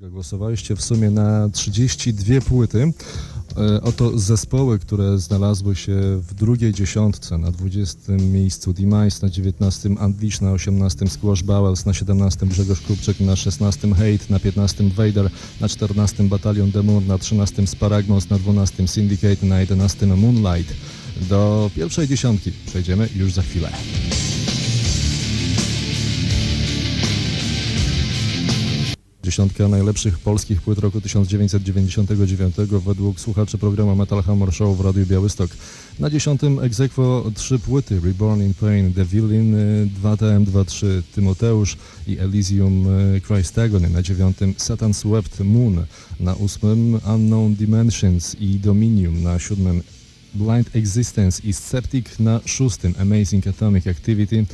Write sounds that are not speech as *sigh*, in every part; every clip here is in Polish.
Głosowaliście w sumie na 32 płyty. E, Oto zespoły, które znalazły się w drugiej dziesiątce, na 20 miejscu Demise, na 19 Unleash, na 18 Squash Bowels, na 17 Grzegorz Kupczyk, na 16 Hate, na 15 Vader, na 14 Batalion Demon, na 13 Sparagmos, na 12 Syndicate, na 11 Moonlight. Do pierwszej dziesiątki przejdziemy już za chwilę. Dziesiątka najlepszych polskich płyt roku 1999 według słuchaczy programu Metal Hammer Show w Radiu Białystok. Na dziesiątym egzekwo trzy płyty Reborn in Pain, The Villain, y, 2TM23 Tymoteusz i Elysium y, Christ Agony. Na dziewiątym Satan's Wept Moon. Na ósmym Unknown Dimensions i Dominium. Na siódmym Blind Existence i Sceptic. Na szóstym Amazing Atomic Activity.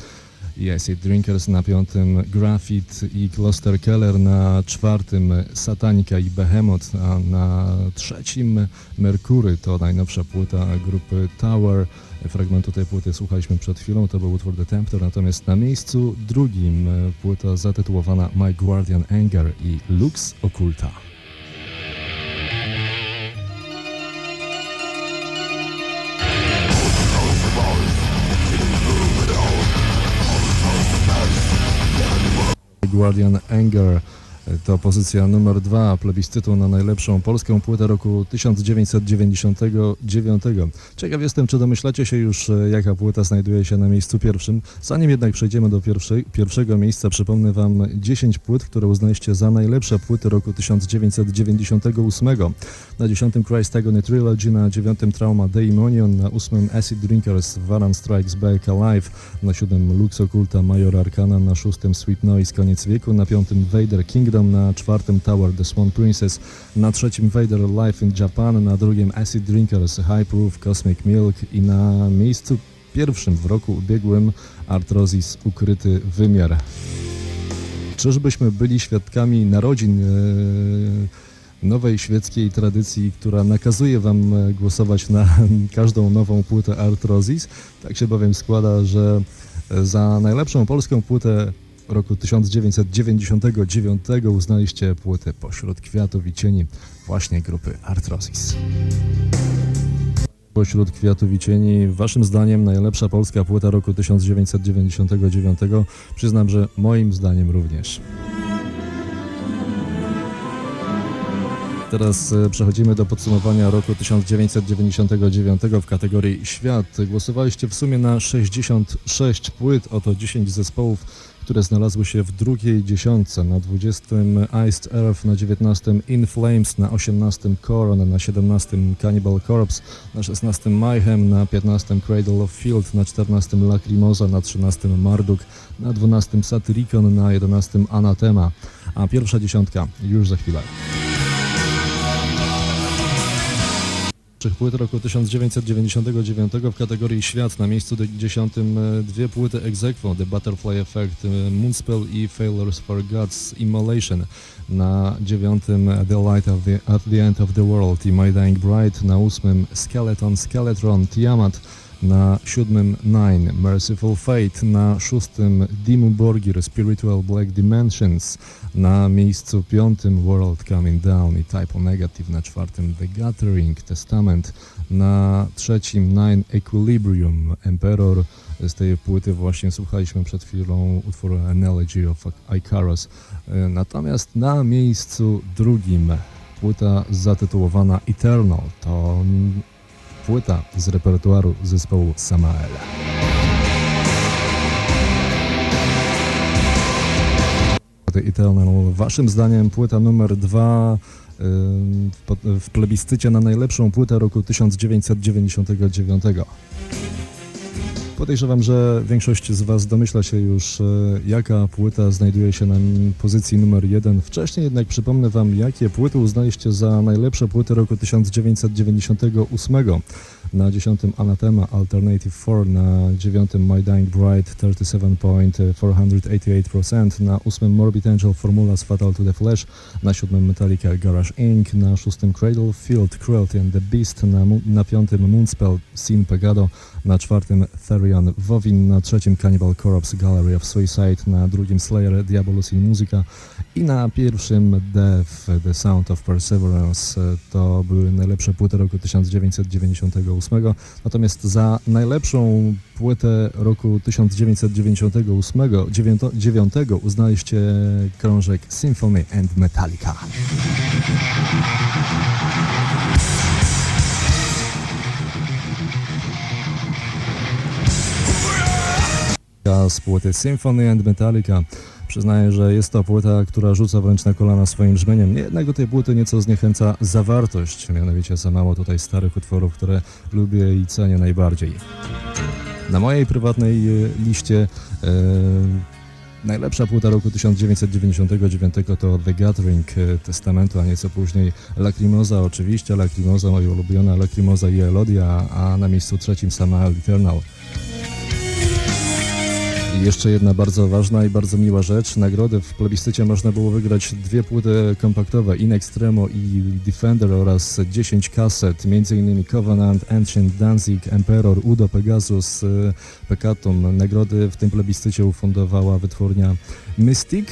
I Acid Drinkers na piątym Graphit i Kloster Keller na czwartym Satanika i Behemoth, a na trzecim Merkury to najnowsza płyta grupy Tower. Fragmentu tej płyty słuchaliśmy przed chwilą, to był utwór The Tempter, natomiast na miejscu drugim płyta zatytułowana My Guardian Anger i Lux Occulta. Guardian Anger to pozycja numer dwa plebiscytu na najlepszą polską płytę roku 1999. Ciekaw jestem, czy domyślacie się już, e, jaka płyta znajduje się na miejscu pierwszym. Zanim jednak przejdziemy do pierwszego miejsca, przypomnę Wam 10 płyt, które uznaliście za najlepsze płyty roku 1998. Na 10 Christ Agony Trilogy, na 9 Trauma Daemonion, na 8 Acid Drinkers Varan Strikes Back Alive, na 7 Lux Occulta Major Arcana, na 6 Sweet Noise Koniec Wieku, na 5 Vader Kingdom, na 4 Tower The Swan Princess, na 3 Vader Life in Japan, na drugim Acid Drinkers High Proof Cosmic Milk i na miejscu pierwszym w roku ubiegłym Artrosis Ukryty Wymiar. Czyżbyśmy byli świadkami narodzin e, nowej świeckiej tradycji, która nakazuje wam e, głosować na *laughs* każdą nową płytę Artrosis. Tak się bowiem składa, że e, za najlepszą polską płytę roku 1999 uznaliście płytę Pośród Kwiatów i Cieni właśnie grupy Artrosis. Pośród Kwiatów i Cieni, waszym zdaniem najlepsza polska płyta roku 1999? Przyznam, że moim zdaniem również. Teraz e, przechodzimy do podsumowania roku 1999 w kategorii Świat. Głosowaliście w sumie na 66 płyt, oto 10 zespołów, które znalazły się w drugiej dziesiątce. Na 20 Iced Earth, na 19 In Flames, na 18 Koron, na 17 Cannibal Corpse, na 16 Mayhem, na 15 Cradle of Field, na 14 Lacrimosa, na 13 Marduk, na 12 Satyricon, na 11 Anathema. A pierwsza dziesiątka już za chwilę. Trzech płyt roku 1999 w kategorii Świat na miejscu dziesiątym e, dwie płyty Exequo, The Butterfly Effect, e, Moonspell i Failures for God's Immolation. Na dziewiątym e, The Light of the, at the End of the World i My Dying Bride. Na ósmym Skeleton, Skeletron, Tiamat. Na siódmym Nine, Merciful Fate. Na szóstym Dimmu Borgir, Spiritual Black Dimensions. Na miejscu piątym World Coming Down i Typo Negative. Na czwartym The Gathering, Testament. Na trzecim Nine Equilibrium, Emperor. Z tej płyty właśnie słuchaliśmy przed chwilą utworu Analogy of Icarus. Natomiast na miejscu drugim płyta zatytułowana Eternal to płyta z repertuaru zespołu Samael. The Eternal. Waszym zdaniem płyta numer dwa w plebiscycie na najlepszą płytę roku 1999. Podejrzewam, że większość z Was domyśla się już, e, jaka płyta znajduje się na pozycji numer jeden. Wcześniej jednak przypomnę Wam, jakie płyty uznaliście za najlepsze płyty roku 1998. na dziesiątym Anathema Alternative 4, na dziewiątym My Dying Bride 37.488%, na ósmym Morbid Angel Formulas Fatal to the Flesh, na siódmym Metallica Garage Inc., na szóstym Cradle Field Cruelty and the Beast, na, na piątym Moonspell Sin Pegado, na czwartym Therion Wowin, na trzecim Cannibal Corpse Gallery of Suicide, na drugim Slayer Diabolus in Musica i na pierwszym Death The Sound of Perseverance. To były najlepsze płyty roku 1998. Natomiast za najlepszą płytę roku 1998 dziewięto- dziewiątego uznaliście krążek Symphony and Metallica. z płyty Symphony and Metallica. Przyznaję, że jest to płyta, która rzuca wręcz na kolana swoim brzmieniem. Jednego tej płyty nieco zniechęca zawartość, mianowicie za mało tutaj starych utworów, które lubię i cenię najbardziej. Na mojej prywatnej e, liście e, najlepsza płyta roku 1999 to The Gathering e, Testamentu, a nieco później Lacrimosa, oczywiście Lacrimosa, moja ulubiona Lacrimosa i Elodia, a na miejscu trzecim sama Eternal. I jeszcze jedna bardzo ważna i bardzo miła rzecz. Nagrody w plebiscycie można było wygrać dwie płyty kompaktowe In Extremo i Defender oraz 10 kaset, m.in. Covenant, Ancient Danzig, Emperor, Udo, Pegasus, y, Peccatum. Nagrody w tym plebiscycie ufundowała wytwórnia Mystic.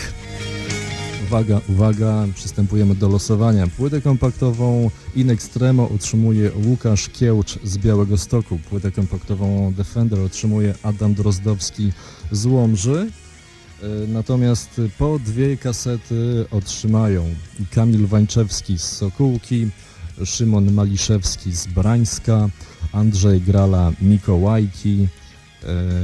Uwaga, uwaga, przystępujemy do losowania. Płytę kompaktową In Extremo otrzymuje Łukasz Kiełcz z Białego Stoku. Płytę kompaktową Defender otrzymuje Adam Drozdowski z Łomży. E, Natomiast po dwie kasety otrzymają Kamil Wańczewski z Sokółki, Szymon Maliszewski z Brańska, Andrzej Grala Mikołajki,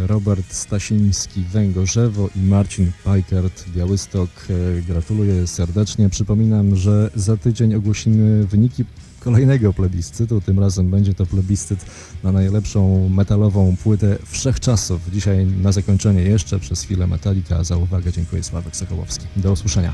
Robert Stasiński Węgorzewo i Marcin Pajkert Białystok. E, Gratuluję serdecznie. Przypominam, że za tydzień ogłosimy wyniki kolejnego plebiscytu. Tym razem będzie to plebiscyt na najlepszą metalową płytę wszechczasów. Dzisiaj na zakończenie jeszcze przez chwilę Metallica. Za uwagę dziękuję Sławek Sokołowski. Do usłyszenia.